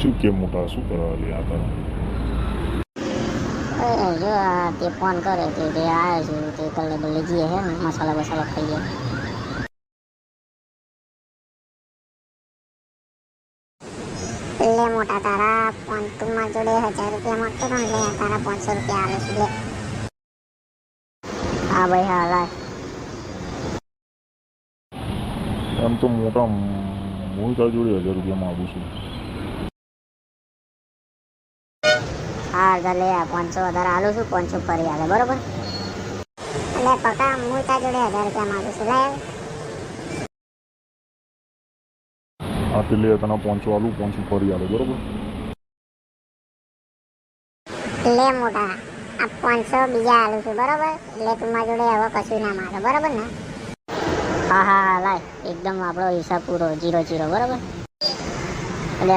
શું કે મોટા? શું કરવા લે આ તારા? જો આ તે ફોન કરે કે તે આવે છે તે કલ્લે બલ્લે જઈએ હે મસાલા બસાલા ખાઈએ લે. મોટા તારા ફોન તું માર જોડે હજાર રૂપિયા માંગતો હતો લે તારા પાંચસો રૂપિયા આવે છે લે. હા ભાઈ હા લાય એમ તો મોટા હું તારી જોડે હજાર રૂપિયા માગું છું. હા પાંચસો વધારે આલું છું પાંચસો ફરી આવે બરોબર? એટલે પકા હું તારા જોડે હજાર રૂપિયા માંગુ છું લે આ તે લે તને પાંચસો આલું પાંચસો ફરી આલે બરોબર? લે મોટા આ પાંચસો બીજા આલું છું બરોબર? એટલે તું મારા જોડે હવે કશું ના માગે બરોબર ને? હા હા હા લાય એકદમ આપણો હિસાબ પૂરો જીરો જીરો બરોબર? એટલે